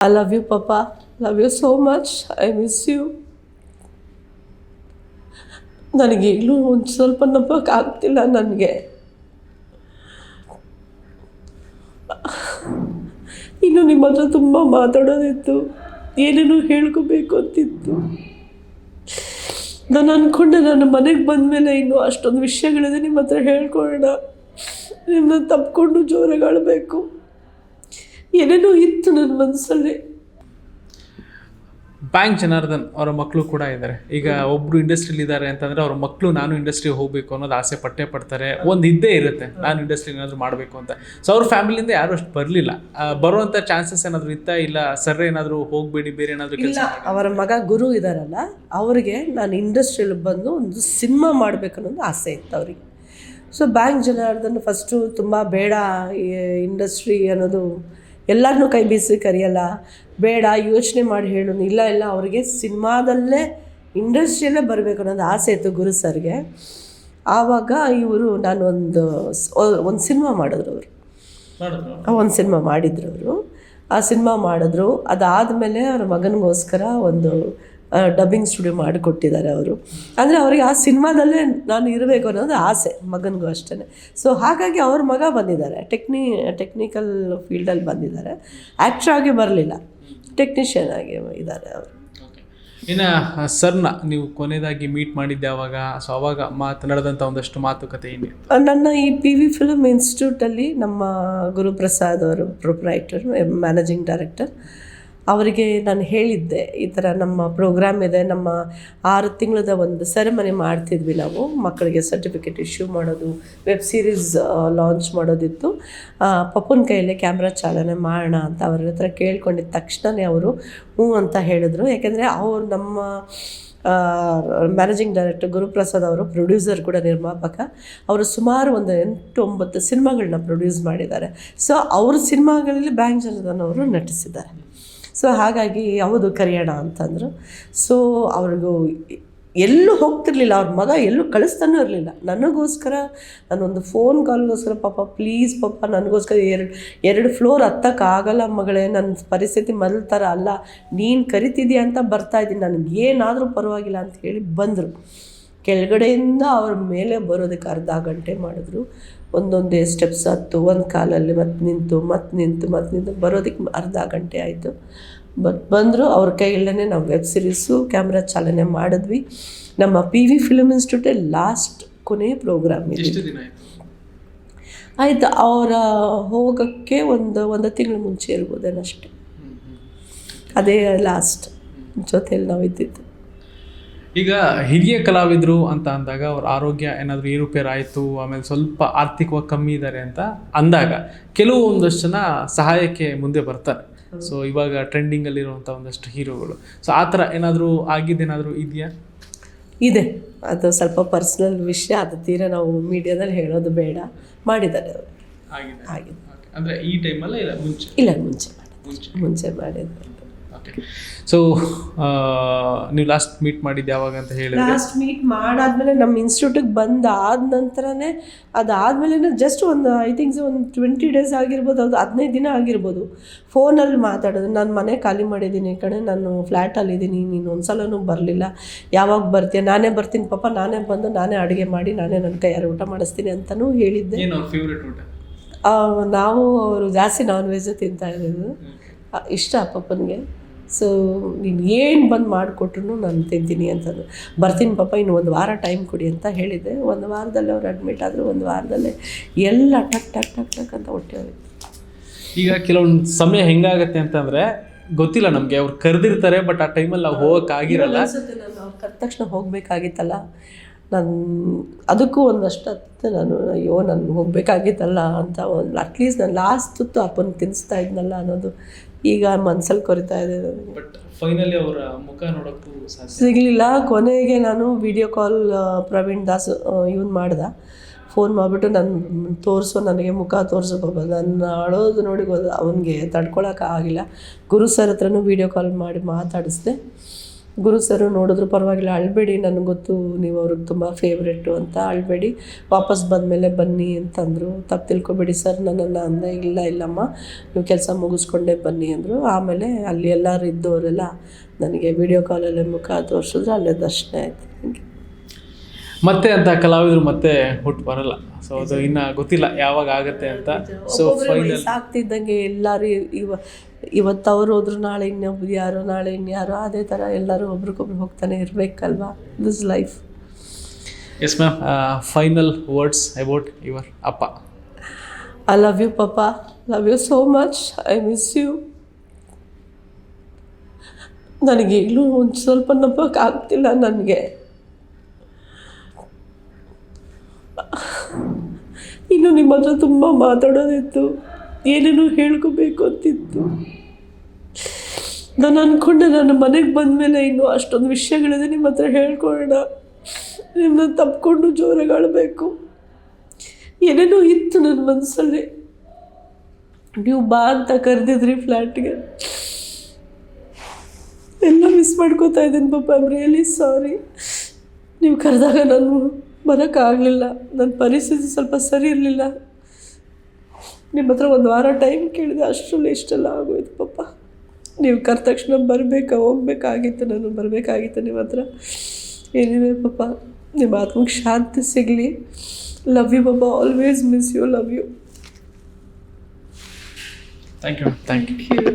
I love you papa love you so much I miss you ನನಗೆ ಒಂದು ಸ್ವಲ್ಪ ನಂಬೋಕ್ಕಾಗ್ತಿಲ್ಲ ನನಗೆ. ಇನ್ನು ನಿಮ್ಮ ಹತ್ರ ತುಂಬ ಮಾತಾಡೋದಿತ್ತು. ಏನೇನೋ ಹೇಳ್ಕೋಬೇಕು ಅಂತಿತ್ತು. ನಾನು ಅಂದ್ಕೊಂಡೆ ನಾನು ಮನೆಗೆ ಬಂದಮೇಲೆ ಇನ್ನೂ ಅಷ್ಟೊಂದು ವಿಷಯಗಳಿದೆ ನಿಮ್ಮ ಹತ್ರ ಹೇಳ್ಕೊಳ್ಳೋಣ ನಿಮ್ಮನ್ನ ತಪ್ಪಿಕೊಂಡು ಜೋರಾಗಿ ಅಳಬೇಕು ಏನೇನೋ ಇತ್ತು ನನ್ನ ಮನಸ್ಸಲ್ಲಿ ಬ್ಯಾಂಕ್ ಜನಾರ್ದನ್ ಅವರ ಮಕ್ಕಳು ಕೂಡ ಇದ್ದಾರೆ ಈಗ ಒಬ್ರು ಇಂಡಸ್ಟ್ರಿಲಿ ಇದ್ದಾರೆ ಅಂತಂದ್ರೆ ಅವ್ರ ಮಕ್ಕಳು ನಾನು ಇಂಡಸ್ಟ್ರಿಗೆ ಹೋಗ್ಬೇಕು ಅನ್ನೋದು ಆಸೆ ಪಟ್ಟೆ ಪಡ್ತಾರೆ. ಒಂದು ಇದ್ದೇ ಇರುತ್ತೆ ನಾನು ಇಂಡಸ್ಟ್ರಿ ಏನಾದರೂ ಮಾಡಬೇಕು ಅಂತ. ಸೊ ಅವ್ರ ಫ್ಯಾಮಿಲಿಯಿಂದ ಯಾರು ಅಷ್ಟು ಬರಲಿಲ್ಲ. ಬರುವಂಥ ಚಾನ್ಸಸ್ ಏನಾದರೂ ಇತ್ತಾ ಇಲ್ಲ? ಸರ್ ಏನಾದರೂ ಹೋಗಬೇಡಿ ಬೇರೆ ಏನಾದರೂ ಕೆಲಸ ಇಲ್ಲ ಅವರ ಮಗ ಗುರು ಇದ್ದಾರಲ್ಲ ಅವರಿಗೆ ನಾನು ಇಂಡಸ್ಟ್ರಿಯಲ್ಲಿ ಬಂದು ಒಂದು ಸಿನಿಮಾ ಮಾಡಬೇಕನ್ನೋದು ಆಸೆ ಇತ್ತು ಅವರಿಗೆ. ಸೊ ಬ್ಯಾಂಕ್ ಜನಾರ್ದನ್ ಫಸ್ಟು ತುಂಬ ಬೇಡ ಇಂಡಸ್ಟ್ರಿ ಅನ್ನೋದು ಎಲ್ಲರನ್ನೂ ಕೈ ಬೀಸಿ ಕರೆಯಲ್ಲ. ಬೇಡ ಯೋಚನೆ ಮಾಡಿ ಹೇಳು. ಇಲ್ಲ ಇಲ್ಲ ಅವರಿಗೆ ಸಿನಿಮಾದಲ್ಲೇ ಇಂಡಸ್ಟ್ರಿಯಲ್ಲೇ ಬರಬೇಕು ಅನ್ನೋದು ಆಸೆ ಇತ್ತು ಗುರು ಸರ್ಗೆ. ಆವಾಗ ಇವರು ನಾನು ಒಂದು ಒಂದು ಸಿನಿಮಾ ಮಾಡಿದ್ರು ಅವರು. ಒಂದು ಸಿನಿಮಾ ಮಾಡಿದ್ರು ಅವರು. ಆ ಸಿನಿಮಾ ಮಾಡಿದ್ರು. ಅದಾದಮೇಲೆ ಅವ್ರ ಮಗನಿಗೋಸ್ಕರ ಒಂದು ಡಬ್ಬಿಂಗ್ ಸ್ಟುಡಿಯೋ ಮಾಡಿಕೊಟ್ಟಿದ್ದಾರೆ ಅವರು. ಅಂದರೆ ಅವರಿಗೆ ಆ ಸಿನಿಮಾದಲ್ಲೇ ನಾನು ಇರಬೇಕು ಅನ್ನೋದು ಆಸೆ ಮಗನಿಗೂ ಅಷ್ಟೇ ಸೊ ಹಾಗಾಗಿ ಅವ್ರ ಮಗ ಬಂದಿದ್ದಾರೆ. ಟೆಕ್ನಿ ಟೆಕ್ನಿಕಲ್ ಫೀಲ್ಡಲ್ಲಿ ಬಂದಿದ್ದಾರೆ. ಆ್ಯಕ್ಟ್ರ್ ಆಗಿ ಬರಲಿಲ್ಲ. ಟೆಕ್ನಿಷಿಯನ್ ಆಗಿ ಇದ್ದಾರೆ ಅವರು. ಇನ್ನು ಸರ್ನ ನೀವು ಕೊನೆಯದಾಗಿ ಮೀಟ್ ಮಾಡಿದ್ದೆ ಅವಾಗ. ಸೊ ಅವಾಗ ಮಾತನಾಡಿದಂಥ ಒಂದಷ್ಟು ಮಾತುಕತೆ ಏನಿತ್ತು ನನ್ನ ಈ ಪಿ ವಿ ಫಿಲಮ್ ಇನ್ಸ್ಟಿಟ್ಯೂಟಲ್ಲಿ ನಮ್ಮ ಗುರುಪ್ರಸಾದ್ ಅವರು ಪ್ರೊಪ್ರೈಟರ್ ಮ್ಯಾನೇಜಿಂಗ್ ಡೈರೆಕ್ಟರ್ ಅವರಿಗೆ ನಾನು ಹೇಳಿದ್ದೆ, ಈ ಥರ ನಮ್ಮ ಪ್ರೋಗ್ರಾಮ್ ಇದೆ, ನಮ್ಮ ಆರು ತಿಂಗಳದ ಒಂದು ಸೆರೆಮನಿ ಮಾಡ್ತಿದ್ವಿ ನಾವು. ಮಕ್ಕಳಿಗೆ ಸರ್ಟಿಫಿಕೇಟ್ ಇಶ್ಯೂ ಮಾಡೋದು ವೆಬ್ ಸೀರೀಸ್ ಲಾಂಚ್ ಮಾಡೋದಿತ್ತು. ಪಪ್ಪನ ಕೈಯಲ್ಲೇ ಕ್ಯಾಮ್ರಾ ಚಾಲನೆ ಮಾಡೋಣ ಅಂತ ಅವ್ರ ಹತ್ರ ಕೇಳ್ಕೊಂಡಿದ್ದ ತಕ್ಷಣವೇ ಅವರು ಹ್ಞೂ ಅಂತ ಹೇಳಿದ್ರು. ಯಾಕೆಂದರೆ ಅವ್ರು ನಮ್ಮ ಮ್ಯಾನೇಜಿಂಗ್ ಡೈರೆಕ್ಟರ್ ಗುರುಪ್ರಸಾದ್ ಅವರು ಪ್ರೊಡ್ಯೂಸರ್ ಕೂಡ ನಿರ್ಮಾಪಕ, ಅವರು ಸುಮಾರು ಒಂದು ಎಂಟು ಒಂಬತ್ತು ಸಿನಿಮಾಗಳನ್ನ ಪ್ರೊಡ್ಯೂಸ್ ಮಾಡಿದ್ದಾರೆ. ಸೊ ಅವ್ರ ಸಿನಿಮಾಗಳಲ್ಲಿ ಬ್ಯಾಂಕ್ ಅವರು ನಟಿಸಿದ್ದಾರೆ. ಸೊ ಹಾಗಾಗಿ ಯಾವುದು ಕರೆಯೋಣ ಅಂತಂದರು. ಸೊ ಅವ್ರಿಗೂ ಎಲ್ಲೂ ಹೋಗ್ತಿರ್ಲಿಲ್ಲ. ಅವ್ರ ಮಗ ಎಲ್ಲೂ ಕಳಿಸ್ತಾನೂ ಇರಲಿಲ್ಲ. ನನಗೋಸ್ಕರ ನಾನೊಂದು ಫೋನ್ ಕಾಲ್ಗೋಸ್ಕರ ಪಾಪ ಪ್ಲೀಸ್ ಪಾಪ, ನನಗೋಸ್ಕರ ಎರಡು ಎರಡು ಫ್ಲೋರ್ ಹತ್ತಕ್ಕಾಗಲ್ಲ ಮಗಳೇ. ನನ್ನ ಪರಿಸ್ಥಿತಿ ಮೊದಲ ಅಲ್ಲ. ನೀನು ಕರಿತಿದ್ಯಾ ಅಂತ ಬರ್ತಾ ಇದ್ದೀನಿ. ನನಗೆ ಏನಾದರೂ ಪರವಾಗಿಲ್ಲ ಅಂತ ಹೇಳಿ ಬಂದರು. ಕೆಳಗಡೆಯಿಂದ ಅವ್ರ ಮೇಲೆ ಬರೋದಕ್ಕೆ ಅರ್ಧ ಗಂಟೆ ಮಾಡಿದ್ರು. ಒಂದೊಂದೇ ಸ್ಟೆಪ್ಸ್ ಹತ್ತು ಒಂದು ಕಾಲಲ್ಲಿ ಮತ್ತೆ ನಿಂತು ಮತ್ತೆ ನಿಂತು ಮತ್ತೆ ನಿಂತು ಬರೋದಕ್ಕೆ ಅರ್ಧ ಗಂಟೆ ಆಯಿತು. ಬಟ್ ಬಂದರು ಅವ್ರ ಕೈಯಲ್ಲೇ ನಾವು ವೆಬ್ ಸಿರೀಸು ಕ್ಯಾಮ್ರಾ ಚಾಲನೆ ಮಾಡಿದ್ವಿ. ನಮ್ಮ ಪಿ ವಿ ಫಿಲ್ಮ್ ಇನ್ಸ್ಟಿಟ್ಯೂಟೇ ಲಾಸ್ಟ್ ಕೊನೆಯ ಪ್ರೋಗ್ರಾಮ್ ಇದೆ. ಆಯಿತು? ಅವರ ಹೋಗೋಕ್ಕೆ ಒಂದು ಒಂದು ತಿಂಗಳು ಮುಂಚೆ ಇರ್ಬೋದೇನಷ್ಟೆ ಅದೇ ಲಾಸ್ಟ್ ಜೊತೆಯಲ್ಲಿ ನಾವು ಇದ್ದಿದ್ದು ಈಗ ಹಿರಿಯ ಕಲಾವಿದರು ಅಂತ ಅಂದಾಗ ಅವ್ರ ಆರೋಗ್ಯ ಏನಾದರೂ ಏರುಪೇರು ಆಯಿತು ಆಮೇಲೆ ಸ್ವಲ್ಪ ಆರ್ಥಿಕವಾಗಿ ಕಮ್ಮಿ ಇದ್ದಾರೆ ಅಂತ ಅಂದಾಗ ಕೆಲವು ಒಂದಷ್ಟು ಜನ ಸಹಾಯಕ್ಕೆ ಮುಂದೆ ಬರ್ತಾರೆ. ಸೊ ಇವಾಗ ಟ್ರೆಂಡಿಂಗಲ್ಲಿರುವಂಥ ಒಂದಷ್ಟು ಹೀರೋಗಳು. ಸೊ ಆ ಥರ ಏನಾದರೂ ಆಗಿದ್ದೇನಾದರೂ ಇದೆಯಾ? ಇದೆ. ಅದು ಸ್ವಲ್ಪ ಪರ್ಸ್ನಲ್ ವಿಷಯ ಅದು ತೀರ ನಾವು ಮೀಡಿಯಾದಲ್ಲಿ ಹೇಳೋದು ಬೇಡ. ಮಾಡಿದ್ದಾರೆ ಅವರು. ಆಗಿದೆ. ಅಂದರೆ ಈ ಟೈಮಲ್ಲ ಇಲ್ಲ ಮುಂಚೆ? ಇಲ್ಲ ಮುಂಚೆ ಮಾಡಿದ್ರು ಮುಂಚೆ. ಮಾಡಿದ್ದಾರೆ. ಮಾಡಿದ್ರು ಸೊ ನೀವು ಲಾಸ್ಟ್ ಮೀಟ್ ಮಾಡಿದ್ದು ಯಾವಾಗ ಅಂತ ಹೇಳಿ ಲಾಸ್ಟ್ ಮೀಟ್ ಮಾಡಾದ್ಮೇಲೆ ನಮ್ಮ ಇನ್ಸ್ಟಿಟ್ಯೂಟಿಗೆ ಬಂದಾದ ನಂತರನೇ ಅದಾದಮೇಲೆ ಜಸ್ಟ್ ಒಂದು ಐ ಥಿಂಕ್ಸ್ ಒಂದು ಟ್ವೆಂಟಿ ಡೇಸ್ ಆಗಿರ್ಬೋದು ಅದು ಹದಿನೈದು ದಿನ ಆಗಿರ್ಬೋದು. ಫೋನಲ್ಲಿ ಮಾತಾಡೋದು ನಾನು ಮನೆ ಖಾಲಿ ಮಾಡಿದ್ದೀನಿ ಕಣೆ ನಾನು ಫ್ಲ್ಯಾಟಲ್ಲಿದ್ದೀನಿ ನೀನು ಒಂದ್ಸಲನೂ ಬರಲಿಲ್ಲ. ಯಾವಾಗ ಬರ್ತೀಯ? ನಾನೇ ಬರ್ತೀನಿ ಪಾಪ ನಾನೇ ಬಂದು ನಾನೇ ಅಡುಗೆ ಮಾಡಿ ನಾನೇ ನನ್ನ ಕೈಯಾರು ಊಟ ಮಾಡಿಸ್ತೀನಿ ಅಂತಲೂ ಹೇಳಿದ್ದೆ. ನಾವು ಅವರು ಜಾಸ್ತಿ ನಾನ್ ವೆಜ್ ತಿಂತಾ ಇರೋದು. ಇಷ್ಟ ಪಪ್ಪನಿಗೆ ಸೊ ನೀನು ಏನು ಬಂದು ಮಾಡಿಕೊಟ್ರು ನಾನು ತಿಂತೀನಿ ಅಂತಂದು. ಬರ್ತೀನಿ ಪಾಪ ಇನ್ನು ಒಂದು ವಾರ ಟೈಮ್ ಕೊಡಿ ಅಂತ ಹೇಳಿದ್ದೆ ಒಂದು ವಾರದಲ್ಲಿ ಅವ್ರು ಅಡ್ಮಿಟ್ ಆದರೂ ಒಂದು ವಾರದಲ್ಲೇ ಎಲ್ಲ ಟಕ್ ಟಕ್ ಟಕ್ ಟಕ್ ಅಂತ ಹೊಟ್ಟೆ ಹೋಗಿತ್ತು ಈಗ ಕೆಲವೊಂದು ಸಮಯ ಹೆಂಗಾಗತ್ತೆ ಅಂತಂದರೆ ಗೊತ್ತಿಲ್ಲ ನಮಗೆ ಅವ್ರು ಕರೆದಿರ್ತಾರೆ ಬಟ್ ಆ ಟೈಮಲ್ಲಿ ನಾವು ಹೋಗೋಕ್ಕಾಗಿರಲ್ಲ ಅನ್ಸುತ್ತೆ ನಾನು ಅವ್ರು ಕರೆದ ತಕ್ಷಣ ಹೋಗಬೇಕಾಗಿತ್ತಲ್ಲ. ನಾನು ಅದಕ್ಕೂ ಒಂದಷ್ಟು ಹತ್ತು ನಾನು ಅಯ್ಯೋ ನಾನು ಹೋಗಬೇಕಾಗಿತ್ತಲ್ಲ ಅಂತ ಒಂದು ಅಟ್ಲೀಸ್ಟ್ ನಾನು ಲಾಸ್ಟ್ ತುತ್ತು ಅಪ್ಪನ ತಿನ್ನಿಸ್ತಾ ಇದ್ನಲ್ಲ ಅನ್ನೋದು ಈಗ ಮನ್ಸಲ್ಲಿ ಕೊರಿತಾ ಇದೆ ಬಟ್ ಫೈನಲಿ ಅವರ ಮುಖ ನೋಡೋಕ್ಕೂ ಸಿಗಲಿಲ್ಲ. ಕೊನೆಗೆ ನಾನು ವಿಡಿಯೋ ಕಾಲ್ ಪ್ರವೀಣ್ ದಾಸ್ ಇವನು ಮಾಡ್ದೆ. ಫೋನ್ ಮಾಡಿಬಿಟ್ಟು ನನ್ನ ತೋರಿಸೋ ನನಗೆ ಮುಖ ತೋರಿಸು ಬಾಬಾ ನನ್ನ ಅಳೋದು ನೋಡಿ ಅವನಿಗೆ ತಡ್ಕೊಳಕ್ಕೆ ಆಗಿಲ್ಲ. ಗುರು ಸರ್ ಹತ್ರನೂ ವೀಡಿಯೋ ಕಾಲ್ ಮಾಡಿ ಮಾತಾಡಿಸ್ದೆ. ಗುರು ಸರು ನೋಡಿದ್ರು ಪರವಾಗಿಲ್ಲ, ಅಳಬೇಡಿ, ನನಗೆ ಗೊತ್ತು ನೀವು ಅವ್ರಿಗೆ ತುಂಬ ಫೇವ್ರೇಟು ಅಂತ ಅಳಬೇಡಿ, ವಾಪಸ್ ಬಂದಮೇಲೆ ಬನ್ನಿ ಅಂತಂದರು. ತಪ್ಪು ತಿಳ್ಕೊಬೇಡಿ ಸರ್, ನನ್ನನ್ನು ಅಂದೆ, ಇಲ್ಲ, ಇಲ್ಲಮ್ಮ, ನೀವು ಕೆಲಸ ಮುಗಿಸ್ಕೊಂಡೇ ಬನ್ನಿ ಅಂದರು. ಆಮೇಲೆ ಅಲ್ಲಿ ಎಲ್ಲರೂ ಇದ್ದವರೆಲ್ಲ ನನಗೆ ವಿಡಿಯೋ ಕಾಲಲ್ಲೇ ಮುಖ ತೋರಿಸಿದ್ರೆ ಅಲ್ಲೇ ದರ್ಶನ ಆಯಿತು. ನನಗೆ ಮತ್ತೆ ಅಂತ ಕಲಾವಿದರು ಮತ್ತೆ ಹುಟ್ಟು ಬರಲ್ಲ. ಸೊ ಅದು ಇನ್ನ ಗೊತ್ತಿಲ್ಲ ಯಾವಾಗ ಆಗುತ್ತೆ ಅಂತ. ಸೊ ಫೈನಲ್ ಆಗ್ತಿದ್ದಂಗೆ ಎಲ್ಲರೂ ಇವ ಇವತ್ತು ಅವ್ರು ಹೋದ್ರು ನಾಳೆ ಇನ್ನೊಬ್ರು ಯಾರು ನಾಳೆ ಇನ್ಯಾರು ಅದೇ ಥರ ಎಲ್ಲರೂ ಒಬ್ರಿಗೊಬ್ರು ಹೋಗ್ತಾನೆ ಇರಬೇಕಲ್ವಾ? This life is ma'am final words about your ಅಪ್ಪ. I love you papa love you so much I miss you ನನಗೆ ಈಗಲೂ ಒಂದು ಸ್ವಲ್ಪ ನಂಬಕ್ಕಾಗ್ತಿಲ್ಲ ನನಗೆ. ಇನ್ನು ನಿಮ್ಮ ಹತ್ರ ತುಂಬ ಮಾತಾಡೋದಿತ್ತು. ಏನೇನೋ ಹೇಳ್ಕೋಬೇಕು ಅಂತಿತ್ತು. ನಾನು ಅಂದ್ಕೊಂಡೆ ನನ್ನ ಮನೆಗೆ ಬಂದಮೇಲೆ ಇನ್ನೂ ಅಷ್ಟೊಂದು ವಿಷಯಗಳಿದೆ ನಿಮ್ಮ ಹತ್ರ ಹೇಳ್ಕೊಳ್ಳೋಣ ನಿಮ್ಮನ್ನ ತಪ್ಪಿಕೊಂಡು ಜೋರಾಗಿ ಏನೇನೋ ಇತ್ತು ನನ್ನ ಮನಸ್ಸಲ್ಲಿ ನೀವು ಬಾ ಅಂತ ಕರೆದಿದ್ರಿ ಫ್ಲ್ಯಾಟ್ಗೆ ಎಲ್ಲ ಮಿಸ್ ಮಾಡ್ಕೋತಾ ಇದ್ದೀನಿ ಪಾಪ ಐಮ್ ರಿಯಲಿ ಸಾರಿ ನೀವು ಕರೆದಾಗ ನಾನು ಬರೋಕ್ಕಾಗಲಿಲ್ಲ. ನನ್ನ ಪರಿಸ್ಥಿತಿ ಸ್ವಲ್ಪ ಸರಿ ಇರಲಿಲ್ಲ. ನಿಮ್ಮ ಹತ್ರ ಒಂದು ವಾರ ಟೈಮ್ ಕೇಳಿದೆ ಅಷ್ಟರಲ್ಲಿ ಇಷ್ಟೆಲ್ಲ ಆಗೋಯ್ತು ಪಾಪ. ನೀವು ಕರೆದ ತಕ್ಷಣ ಬರಬೇಕಾ ಹೋಗ್ಬೇಕಾಗಿತ್ತು ನಾನು ಬರಬೇಕಾಗಿತ್ತು ನಿಮ್ಮ ಹತ್ರ. ಏನಿದೆ ಪಾಪ ನಿಮ್ಮ ಆತ್ಮಕ್ಕೆ ಶಾಂತಿ ಸಿಗಲಿ. Love you papa always miss you love you thank you thank you